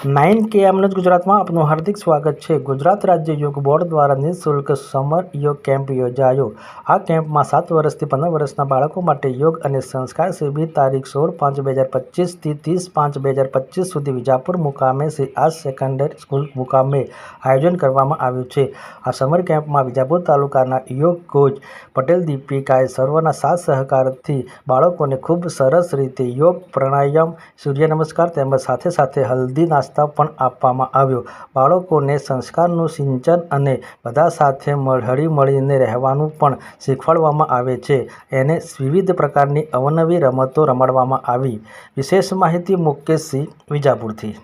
Nine કે એમનું ગુજરાતમાં આપનું હાર્દિક સ્વાગત છે ગુજરાત રાજ્ય યોગ બોર્ડ દ્વારા નિઃશુલ્ક સમર યોગ કેમ્પ યોજાયો આ કેમ્પમાં સાત વર્ષથી પંદર વર્ષના બાળકો માટે યોગ અને સંસ્કાર શિબિર તારીખ સોળ પાંચ બે હજાર પચીસથી ત્રીસ પાંચ બે હજાર પચીસ સુધી વિજાપુર મુકામે શ્રી આર્ટ સેકન્ડરી સ્કૂલ મુકામે આયોજન કરવામાં આવ્યું છે આ સમર કેમ્પમાં વિજાપુર તાલુકાના યોગ કોચ પટેલ દીપિકાએ સર્વના સાથ સહકારથી બાળકોને ખૂબ સરસ રીતે યોગ પ્રાણાયામ, સૂર્ય નમસ્કાર તેમજ સાથે સાથે હલ્દી નાસ્તા પણ આપવામાં આવ્યો. બાળકોને સંસ્કારનું સિંચન અને બધા સાથે મળ- હળીમળીને રહેવાનું પણ શીખવાડવામાં આવે છે. એને વિવિધ પ્રકારની અવનવી રમતો રમાડવામાં આવી. વિશેષ માહિતી મુકેશસિંહ વિજાપુરથી.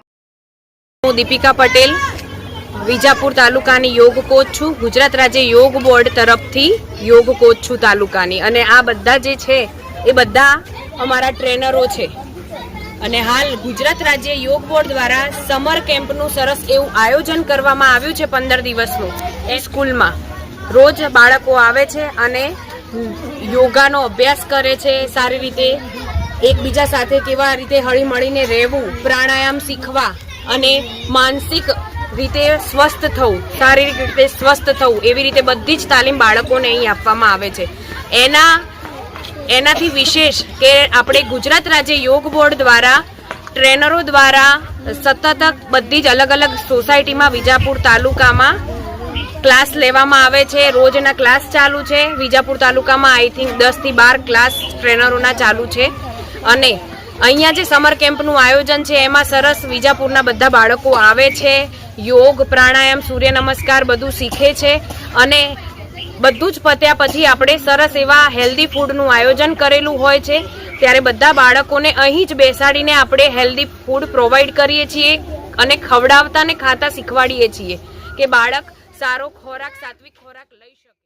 હું દીપિકા પટેલ, વિજાપુર તાલુકાની યોગ કોચ છું. ગુજરાત રાજ્ય યોગ બોર્ડ તરફથી યોગ કોચ છું તાલુકાની. અને આ બધા જે છે, એ બધા અમારા ટ્રેનરો છે. અને હાલ ગુજરાત રાજ્ય યોગ બોર્ડ દ્વારા સમર કેમ્પનું સરસ એવું આયોજન કરવામાં આવ્યું છે પંદર દિવસનું એ સ્કૂલમાં. રોજ બાળકો આવે છે અને યોગાનો અભ્યાસ કરે છે, સારી રીતે એકબીજા સાથે કેવા રીતે હળીમળીને રહેવું, પ્રાણાયામ શીખવા અને માનસિક રીતે સ્વસ્થ થવું, શારીરિક રીતે સ્વસ્થ થવું, એવી રીતે બધી જ તાલીમ બાળકોને અહીં આપવામાં આવે છે. એના એનાથી વિશેષ કે આપણે ગુજરાત રાજ્ય યોગ બોર્ડ દ્વારા, ટ્રેનરો દ્વારા, સતત બધી જ અલગ અલગ સોસાયટીમાં વિજાપુર તાલુકામાં ક્લાસ લેવામાં આવે છે. રોજના ક્લાસ ચાલુ છે. વિજાપુર તાલુકામાં આઈ થિંક દસથી બાર ક્લાસ ટ્રેનરોના ચાલુ છે. અને અહીંયા જે સમર કેમ્પનું આયોજન છે, એમાં સરસ વિજાપુરના બધા બાળકો આવે છે. યોગ, પ્રાણાયામ, સૂર્ય નમસ્કાર બધું શીખે છે. અને બધું જ પત્યા પછી આપણે સરસ એવા હેલ્ધી ફૂડનું આયોજન કરેલું હોય છે. ત્યારે બધા બાળકોને અહીં જ બેસાડીને આપણે હેલ્ધી ફૂડ પ્રોવાઈડ કરીએ છીએ અને ખવડાવતા ને ખાતા શીખવાડીએ છીએ કે બાળક સારો ખોરાક, સાત્વિક ખોરાક લઈ શકે.